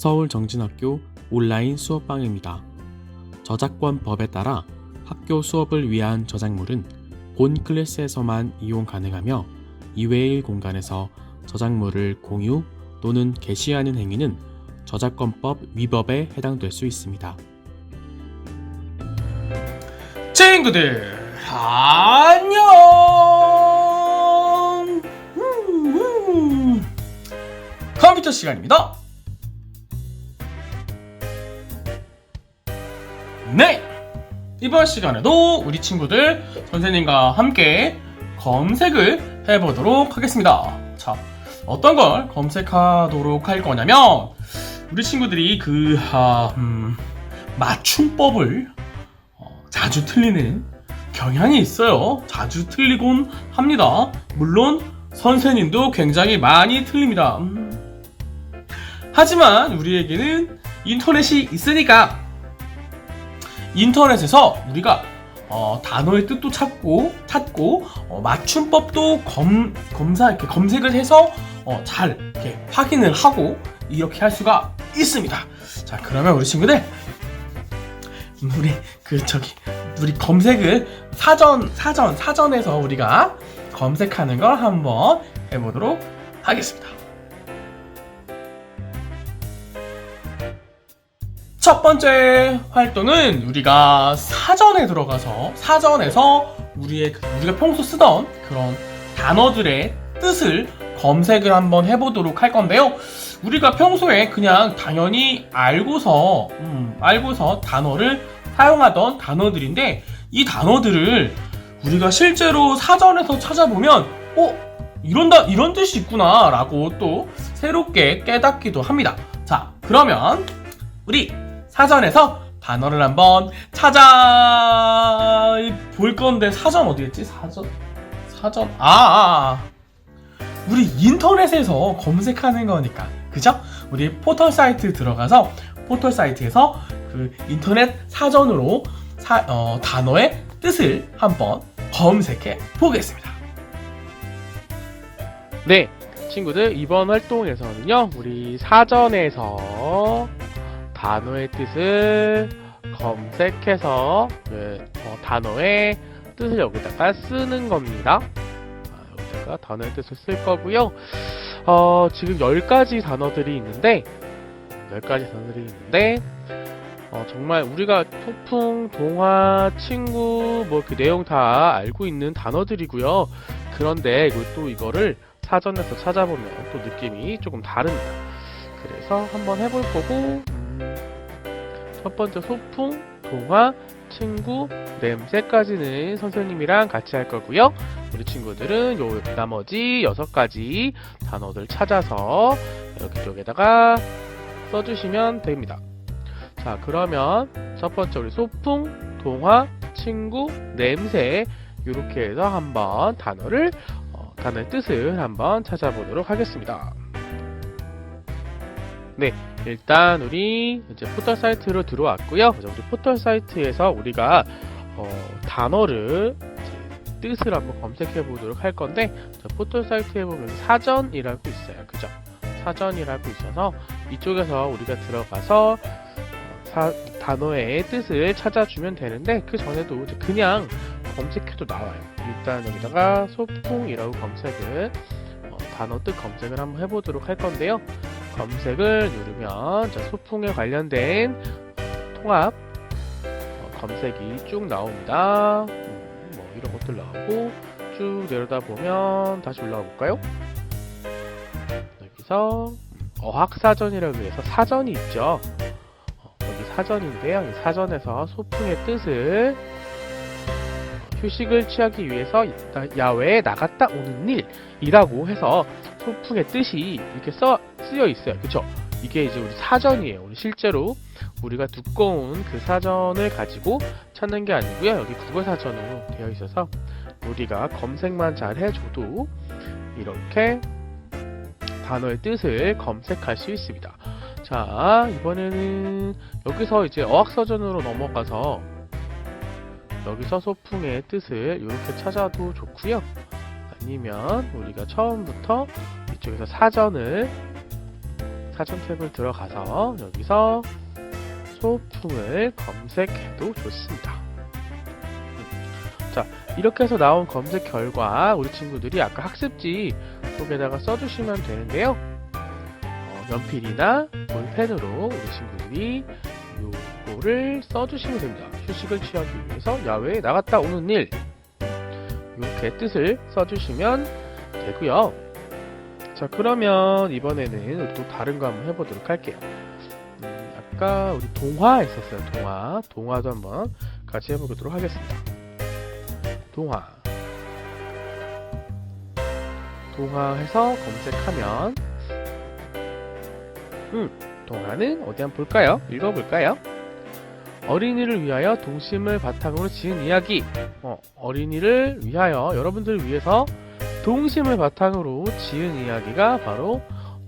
서울정진학교 온라인 수업방입니다. 저작권법에 따라 학교 수업을 위한 저작물은 본 클래스에서만 이용 가능하며 이외의 공간에서 저작물을 공유 또는 게시하는 행위는 저작권법 위법에 해당될 수 있습니다. 친구들 안녕 음, 음. 컴퓨터 시간입니다 네 이번 시간에도 우리 친구들 선생님과 함께 검색을 해보도록 하겠습니다 자 어떤 걸 검색하도록 할 거냐면 우리 친구들이 그 아, 음, 맞춤법을 어, 자주 틀리는 경향이 있어요. 자주 틀리곤 합니다. 물론 선생님도 굉장히 많이 틀립니다. 음. 하지만 우리에게는 인터넷이 있으니까 인터넷에서 우리가 어, 단어의 뜻도 찾고 찾고 어, 맞춤법도 검, 검사 이렇게 검색을 해서 어, 잘 이렇게 확인을 하고 이렇게 할 수가 있습니다. 자 그러면 우리 친구들 우리 그 저기 우리 검색을 사전 사전 사전에서 우리가 검색하는 걸 한번 해보도록 하겠습니다. 첫 번째 활동은 우리가 사전에 들어가서 사전에서 우리의 그- 우리가 평소 쓰던 그런 단어들의 뜻을 검색을 한번 해보도록 할 건데요. 우리가 평소에 그냥 당연히 알고서 음, 알고서 단어를 사용하던 단어들인데 이 단어들을 우리가 실제로 사전에서 찾아보면 어 이런 다 이런 뜻이 있구나라고 또 새롭게 깨닫기도 합니다. 자 그러면 우리 사전에서 단어를 한번 찾아 볼 건데 사전 어디였지? 사전 사전 아, 아, 아. 우리 인터넷에서 검색하는 거니까 그죠? 우리 포털 사이트 들어가서 포털 사이트에서 그 인터넷 사전으로 사- 어, 단어의 뜻을 한번 검색해 보겠습니다. 네, 친구들 이번 활동에서는요, 우리 사전에서 단어의 뜻을 검색해서 그, 어, 단어의 뜻을 여기다가 쓰는 겁니다. 아, 여기다가 단어의 뜻을 쓸 거고요. 어, 지금 10가지 단어들이 있는데, 10가지 단어들이 있는데, 어, 정말 우리가 소풍, 동화, 친구, 뭐 그 내용 다 알고 있는 단어들이고요. 그런데 또 이거를 사전에서 찾아보면 또 느낌이 조금 다릅니다. 그래서 한번 해볼 거고, 음, 첫 번째 소풍, 동화, 친구, 냄새까지는 선생님이랑 같이 할 거고요. 우리 친구들은 요 나머지 여섯 가지 단어들 찾아서 여기 쪽에다가 써주시면 됩니다. 자, 그러면 첫 번째 우리 소풍, 동화, 친구, 냄새 이렇게 해서 한번 단어를 어, 단어의 뜻을 한번 찾아보도록 하겠습니다. 네, 일단 우리 이제 포털 사이트로 들어왔고요. 우리 포털 사이트에서 우리가 어, 단어를 뜻을 한번 검색해 보도록 할 건데 저 포털 사이트에 보면 사전이라고 있어요. 그죠? 사전이라고 있어서 이쪽에서 우리가 들어가서 어, 사- 단어의 뜻을 찾아주면 되는데 그 전에도 그냥 검색해도 나와요. 일단 여기다가 소풍이라고 검색을 어, 단어 뜻 검색을 한번 해보도록 할 건데요. 검색을 누르면 자, 소풍에 관련된 통합 어, 검색이 쭉 나옵니다. 음, 뭐 이런 것들 나오고 쭉 내려다 보면 다시 올라가 볼까요? 여기서 어학사전이라고 해서 사전이 있죠. 어, 여기 사전인데요. 이 사전에서 소풍의 뜻을 어, 휴식을 취하기 위해서 야- 야외에 나갔다 오는 일이라고 해서 소풍의 뜻이 이렇게 써 쓰여 있어요. 그쵸? 이게 이제 우리 사전이에요. 우리 실제로 우리가 두꺼운 그 사전을 가지고 찾는 게 아니고요. 여기 국어 사전으로 되어 있어서 우리가 검색만 잘 해줘도 이렇게 단어의 뜻을 검색할 수 있습니다. 자, 이번에는 여기서 이제 어학서전으로 넘어가서 여기서 소풍의 뜻을 이렇게 찾아도 좋고요. 아니면 우리가 처음부터 이쪽에서 사전을 사전 탭을 들어가서 여기서 소풍을 검색해도 좋습니다. 자, 이렇게 해서 나온 검색 결과 우리 친구들이 아까 학습지 속에다가 써주시면 되는데요. 어, 연필이나 볼펜으로 우리 친구들이 요거를 써주시면 됩니다. 휴식을 취하기 위해서 야외에 나갔다 오는 일 이렇게 뜻을 써주시면 되고요. 자 그러면 이번에는 또 다른 거 한번 해보도록 할게요. 음, 아까 우리 동화 했었어요. 동화 동화도 한번 같이 해보도록 하겠습니다. 동화 동화 해서 검색하면 음 동화는 어디 한번 볼까요? 읽어볼까요? 어린이를 위하여 동심을 바탕으로 지은 이야기. 어, 어린이를 위하여 여러분들을 위해서 동심을 바탕으로 지은 이야기가 바로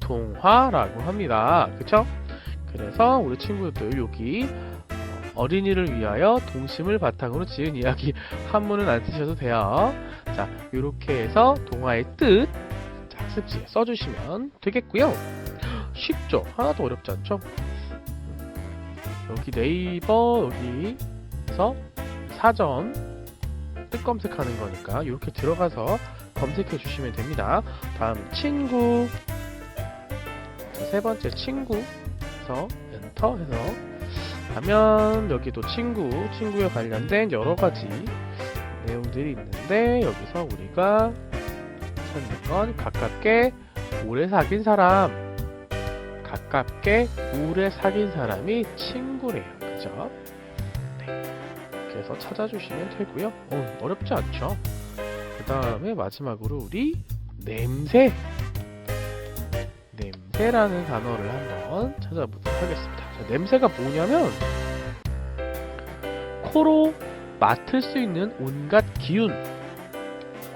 동화라고 합니다. 그쵸? 그래서 우리 친구들 여기 어, 어린이를 위하여 동심을 바탕으로 지은 이야기 한문은 안 쓰셔도 돼요. 자, 이렇게 해서 동화의 뜻 자, 학습지에 써주시면 되겠고요. 쉽죠? 하나도 어렵지 않죠? 여기 네이버 여기서 사전 뜻 검색하는 거니까 이렇게 들어가서 검색해 주시면 됩니다. 다음 친구 자, 세 번째 친구에서 엔터 해서 가면 여기도 친구 친구에 관련된 여러 가지 내용들이 있는데 여기서 우리가 찾는 건 가깝게 오래 사귄 사람 가깝게 오래 사귄 사람이 친구래요. 그죠? 네. 그래서 찾아주시면 되고요. 어, 어렵지 않죠? 그 다음에 마지막으로 우리 냄새 냄새라는 단어를 한번 찾아보도록 하겠습니다. 자, 냄새가 뭐냐면 코로 맡을 수 있는 온갖 기운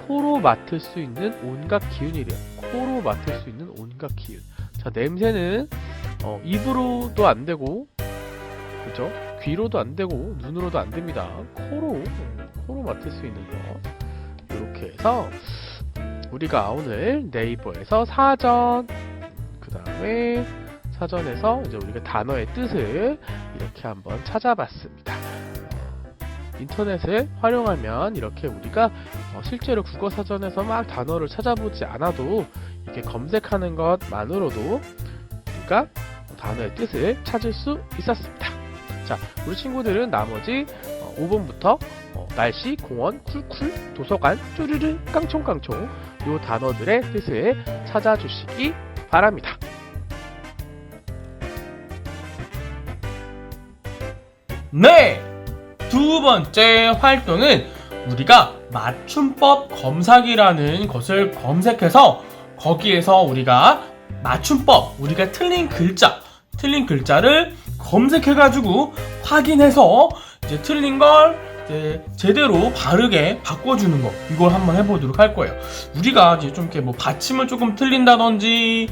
코로 맡을 수 있는 온갖 기운이래요. 코로 맡을 수 있는 온갖 기운 자, 냄새는 어, 입으로도 안 되고, 그죠? 귀로도 안 되고, 눈으로도 안 됩니다. 코로, 코로 맡을 수 있는 거. 이렇게 해서, 우리가 오늘 네이버에서 사전, 그 다음에 사전에서 이제 우리가 단어의 뜻을 이렇게 한번 찾아봤습니다. 어, 인터넷을 활용하면 이렇게 우리가 어, 실제로 국어 사전에서 막 단어를 찾아보지 않아도 이렇게 검색하는 것만으로도 우리가 단어의 뜻을 찾을 수 있었습니다. 자, 우리 친구들은 나머지 5번부터 날씨, 공원, 쿨쿨, 도서관, 쭈르르, 깡총깡총 요 단어들의 뜻을 찾아주시기 바랍니다. 네! 두 번째 활동은 우리가 맞춤법 검사기라는 것을 검색해서 거기에서 우리가 맞춤법, 우리가 틀린 글자, 틀린 글자를 검색해가지고 확인해서 이제 틀린 걸 제대로 바르게 바꿔주는 거 이걸 한번 해보도록 할 거예요. 우리가 이제 좀 이렇게 뭐 받침을 조금 틀린다든지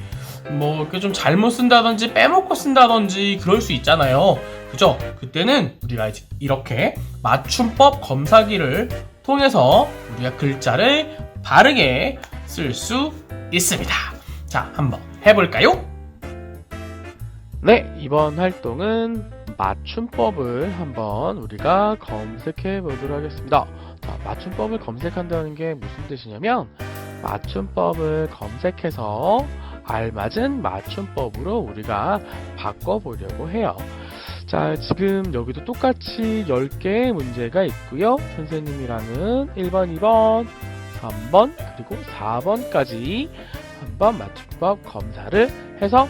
뭐 이렇게 좀 잘못 쓴다든지 빼먹고 쓴다든지 그럴 수 있잖아요. 그죠? 그때는 우리가 이제 이렇게 맞춤법 검사기를 통해서 우리가 글자를 바르게 쓸 수 있습니다. 자, 한번 해볼까요? 네, 이번 활동은 맞춤법을 한번 우리가 검색해 보도록 하겠습니다. 자, 맞춤법을 검색한다는 게 무슨 뜻이냐면, 맞춤법을 검색해서 알맞은 맞춤법으로 우리가 바꿔보려고 해요. 자, 지금 여기도 똑같이 10개의 문제가 있고요. 선생님이랑은 1번, 2번, 3번, 그리고 4번까지 한번 맞춤법 검사를 해서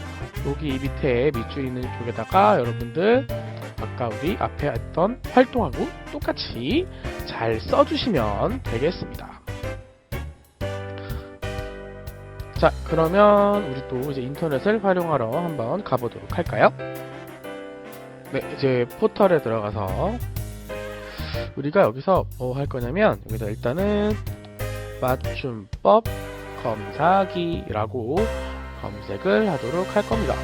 여기 이 밑에 밑줄 있는 쪽에다가 여러분들 아까 우리 앞에 했던 활동하고 똑같이 잘 써주시면 되겠습니다. 자, 그러면 우리 또 이제 인터넷을 활용하러 한번 가보도록 할까요? 네, 이제 포털에 들어가서 우리가 여기서 뭐 할 거냐면 여기다 일단은 맞춤법 검사기라고 검색을 하도록 할 겁니다.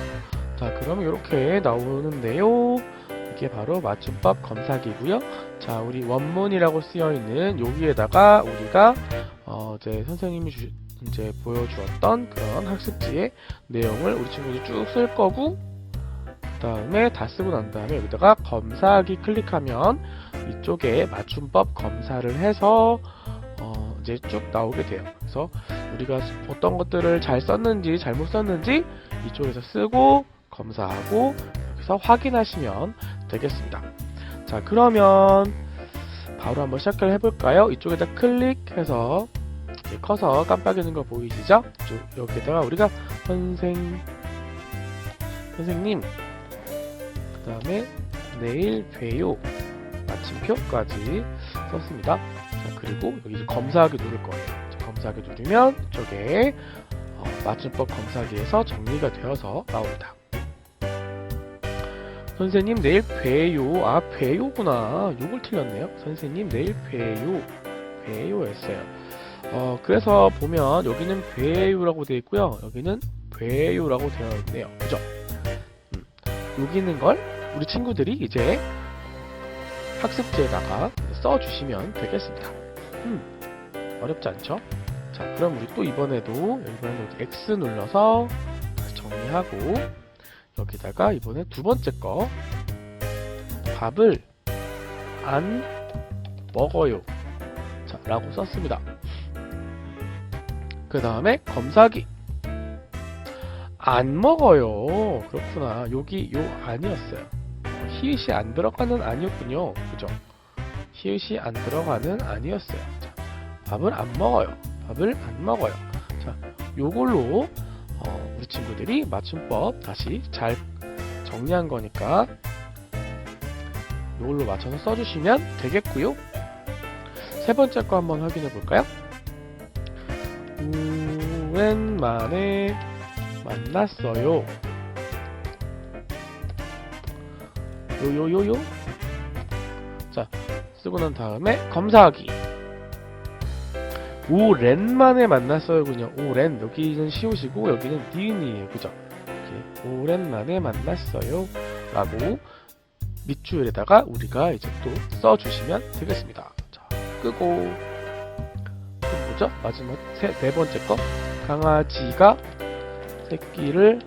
자, 그럼 이렇게 나오는데요. 이게 바로 맞춤법 검사기고요. 자, 우리 원문이라고 쓰여 있는 여기에다가 우리가 어, 이제 선생님이 주, 이제 보여주었던 그런 학습지의 내용을 우리 친구들이 쭉 쓸 거고 그 다음에 다 쓰고 난 다음에 여기다가 검사하기 클릭하면 이쪽에 맞춤법 검사를 해서 어, 이제 쭉 나오게 돼요. 그래서 우리가 어떤 것들을 잘 썼는지 잘못 썼는지 이쪽에서 쓰고 검사하고 여기서 확인하시면 되겠습니다. 자 그러면 바로 한번 시작을 해볼까요? 이쪽에다 클릭해서 커서 깜빡이는 거 보이시죠? 이쪽, 여기다가 우리가 선생 선생님 그 다음에 내일 봬요 마침표까지 썼습니다. 자 그리고 여기 이제 검사하기 누를 거예요. 자, 검사하기 누르면 이쪽에 어, 맞춤법 검사기에서 정리가 되어서 나옵니다. 선생님 내일 봬요. 아 봬요구나. 요걸 틀렸네요. 선생님 내일 봬요. 봬요였어요. 어 그래서 보면 여기는 봬요라고 되어 있고요. 여기는 봬요라고 되어 있네요. 그죠? 음, 여기 있는 걸 우리 친구들이 이제 학습지에다가 써주시면 되겠습니다. 음, 어렵지 않죠? 자, 그럼 우리 또 이번에도 이번에도 X 눌러서 다시 정리하고 여기다가 이번에 두 번째 거 밥을 안 먹어요. 자, 라고 썼습니다. 그 다음에 검사기 안 먹어요. 그렇구나. 여기 요 아니었어요. 히읗이 안 들어가는 아니었군요. 그죠? 히읗이 안 들어가는 아니었어요. 자, 밥을 안 먹어요. 밥을 안 먹어요. 자, 요걸로 어, 우리 친구들이 맞춤법 다시 잘 정리한 거니까 요걸로 맞춰서 써주시면 되겠고요. 세 번째 거 한번 확인해 볼까요? 오랜만에 만났어요. 요요요요. 자, 쓰고 난 다음에 검사하기. 오랜만에 만났어요군요. 오랜 여기는 시옷이고 여기는 니은이에요. 그죠? 이렇게 오랜만에 만났어요. 라고 밑줄에다가 우리가 이제 또 써주시면 되겠습니다. 자, 끄고 또 뭐죠? 마지막 세, 네 번째 거 강아지가 새끼를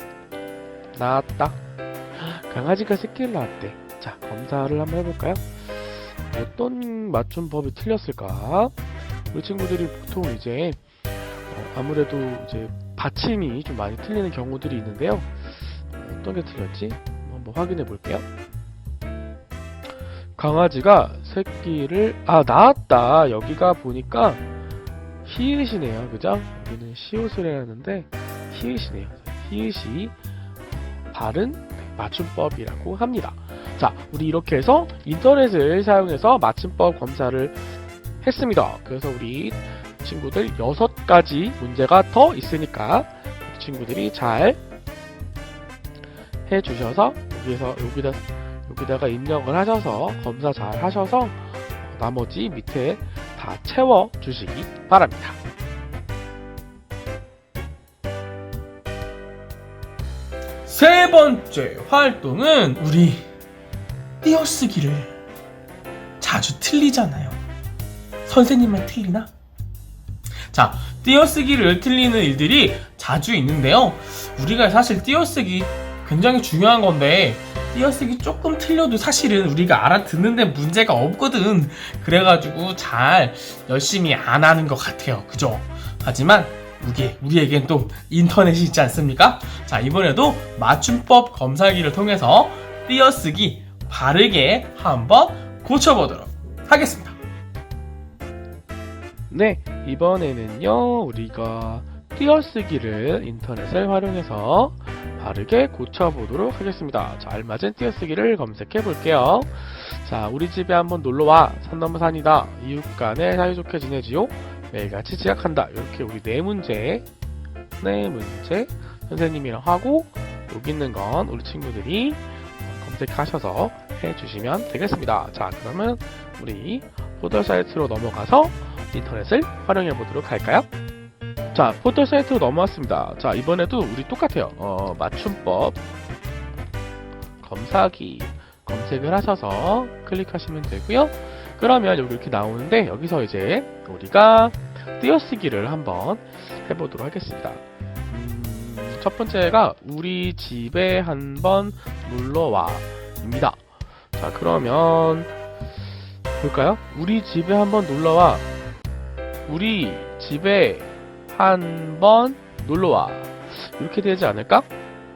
낳았다. 강아지가 새끼를 낳았대. 자, 검사를 한번 해볼까요? 어떤 맞춤법이 틀렸을까? 우리 친구들이 보통 이제 어, 아무래도 이제 받침이 좀 많이 틀리는 경우들이 있는데요. 어떤 게 틀렸지? 한번 확인해 볼게요. 강아지가 새끼를 아 낳았다. 여기가 보니까 히읗이네요. 그죠? 여기는 시옷을 해야 하는데 히읗이네요. 히읗이 바른 맞춤법이라고 합니다. 자, 우리 이렇게 해서 인터넷을 사용해서 맞춤법 검사를 했습니다. 그래서 우리 친구들 여섯 가지 문제가 더 있으니까 친구들이 잘 해주셔서 여기에서 여기다 여기다가 입력을 하셔서 검사 잘 하셔서 어, 나머지 밑에 다 채워 주시기 바랍니다. 세 번째 활동은 우리 띄어쓰기를 자주 틀리잖아요. 선생님만 틀리나? 자, 띄어쓰기를 틀리는 일들이 자주 있는데요. 우리가 사실 띄어쓰기 굉장히 중요한 건데 띄어쓰기 조금 틀려도 사실은 우리가 알아듣는데 문제가 없거든. 그래가지고 잘 열심히 안 하는 것 같아요. 그죠? 하지만 우리, 우리에겐 또 인터넷이 있지 않습니까? 자, 이번에도 맞춤법 검사기를 통해서 띄어쓰기 바르게 한번 고쳐보도록 하겠습니다. 네, 이번에는요, 우리가 띄어쓰기를 인터넷을 활용해서 바르게 고쳐보도록 하겠습니다. 자, 알맞은 띄어쓰기를 검색해 볼게요. 자, 우리 집에 한번 놀러와. 산 넘어 산이다. 이웃 간에 사이좋게 지내지요. 매일같이 지각한다. 이렇게 우리 네 문제, 네 문제 선생님이랑 하고, 여기 있는 건 우리 친구들이 검색하셔서 해주시면 되겠습니다. 자, 그러면 우리 포털 사이트로 넘어가서 인터넷을 활용해 보도록 할까요? 자, 포털 사이트로 넘어왔습니다. 자, 이번에도 우리 똑같아요. 어, 맞춤법 검사기 검색을 하셔서 클릭하시면 되고요. 그러면 여기 이렇게 나오는데 여기서 이제 우리가 띄어쓰기를 한번 해보도록 하겠습니다. 음, 첫 번째가 우리 집에 한번 놀러와입니다. 자 그러면 볼까요? 우리 집에 한번 놀러와. 우리 집에 한 번 놀러와. 이렇게 되지 않을까?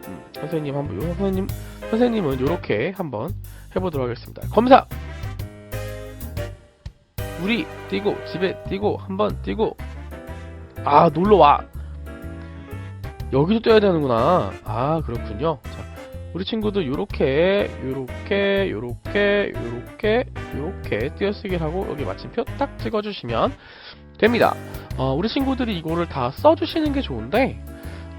음, 선생님 한번 요 선생님 선생님은 이렇게 한번 해보도록 하겠습니다. 검사. 우리 뛰고 집에 뛰고 한번 뛰고 아 놀러 와. 여기도 뛰어야 되는구나. 아 그렇군요. 자, 우리 친구도 요렇게 요렇게 요렇게 요렇게 요렇게 띄어쓰기를 하고 여기 마침표 딱 찍어주시면 됩니다. 어, 우리 친구들이 이거를 다 써주시는 게 좋은데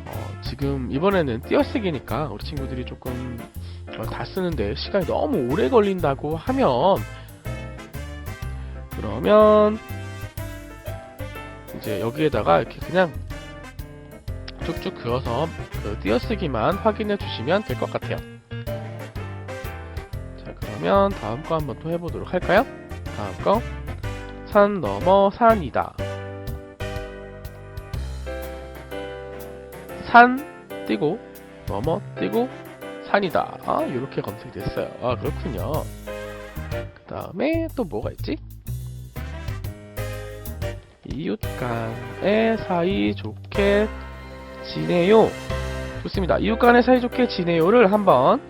어, 지금 이번에는 띄어쓰기니까 우리 친구들이 조금 어, 다 쓰는데 시간이 너무 오래 걸린다고 하면 그러면 이제 여기에다가 이렇게 그냥 쭉쭉 그어서 그 띄어쓰기만 확인해 주시면 될 것 같아요. 자 그러면 다음 거 한번 또 해보도록 할까요? 다음 거 산 넘어 산이다. 산 띄고 넘어 띄고 산이다. 아 이렇게 검색이 됐어요. 아 그렇군요. 그 다음에 또 뭐가 있지? 이웃 간의 사이 좋게 지내요. 좋습니다. 이웃 간의 사이 좋게 지내요를 한번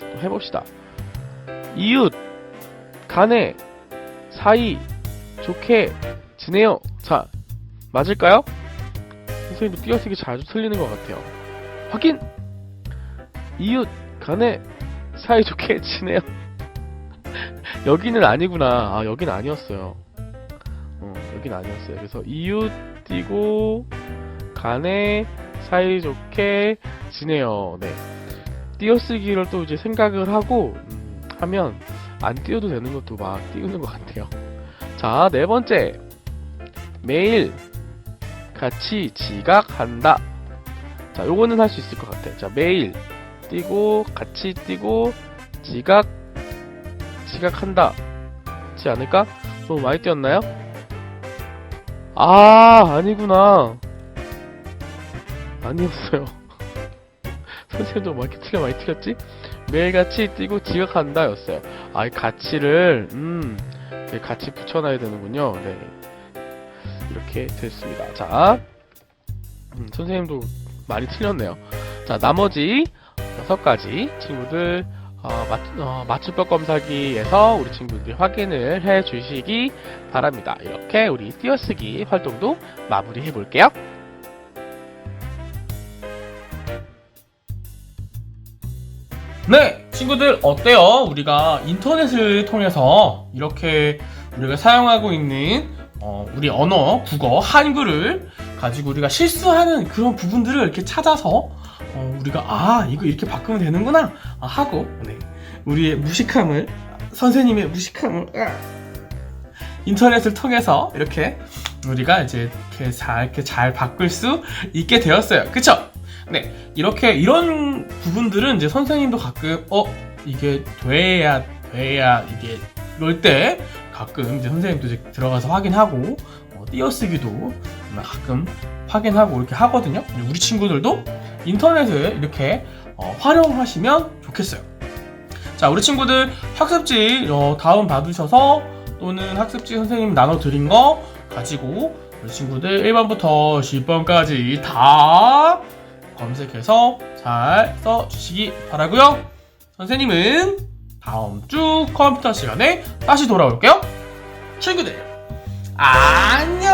또 해봅시다. 이웃 간의 사이 좋게 지내요. 자, 맞을까요? 선생님도 띄어쓰기 자주 틀리는 것 같아요. 확인! 이웃 간의 사이 좋게 지내요. 여기는 아니구나. 아, 여긴 아니었어요. 어, 여긴 아니었어요. 그래서 이웃 띄고 간에 사이좋게 지내요. 네. 띄어쓰기를 또 이제 생각을 하고 음, 하면 안 띄워도 되는 것도 막 띄우는 것 같아요. 자, 네 번째. 매일 같이 지각한다. 자, 요거는 할 수 있을 것 같아. 자, 매일 띄고 같이 띄고 지각 지각한다. 그렇지 않을까? 너무 많이 띄었나요? 아, 아니구나. 아니었어요. 선생님도 뭐 이렇게 틀려 많이 틀렸지? 매일같이 뛰고 지각한다 였어요. 아, 이 가치를, 음, 같이 붙여놔야 되는군요. 네. 이렇게 됐습니다. 자, 음, 선생님도 많이 틀렸네요. 자, 나머지 여섯 가지 친구들, 어, 맞, 어, 맞춤법 검사기에서 우리 친구들이 확인을 해 주시기 바랍니다. 이렇게 우리 띄어쓰기 활동도 마무리해 볼게요. 네, 친구들 어때요? 우리가 인터넷을 통해서 이렇게 우리가 사용하고 있는 어, 우리 언어, 국어, 한글을 가지고 우리가 실수하는 그런 부분들을 이렇게 찾아서 어, 우리가 아 이거 이렇게 바꾸면 되는구나 아, 하고 네. 우리의 무식함을 선생님의 무식함을 아, 인터넷을 통해서 이렇게 우리가 이제 이렇게 잘 이렇게 잘 바꿀 수 있게 되었어요. 그쵸? 네, 이렇게 이런 부분들은 이제 선생님도 가끔 어 이게 돼야 돼야 이게 이럴 때 가끔 이제 선생님도 이제 들어가서 확인하고 어, 띄어쓰기도 가끔 확인하고 이렇게 하거든요. 우리 친구들도 인터넷을 이렇게 어, 활용하시면 좋겠어요. 자, 우리 친구들 학습지 어, 다운 받으셔서 또는 학습지 선생님 나눠 드린 거 가지고 우리 친구들 1번부터 10번까지 다 검색해서 잘 써주시기 바라고요. 선생님은 다음 주 컴퓨터 시간에 다시 돌아올게요. 친구들 안녕.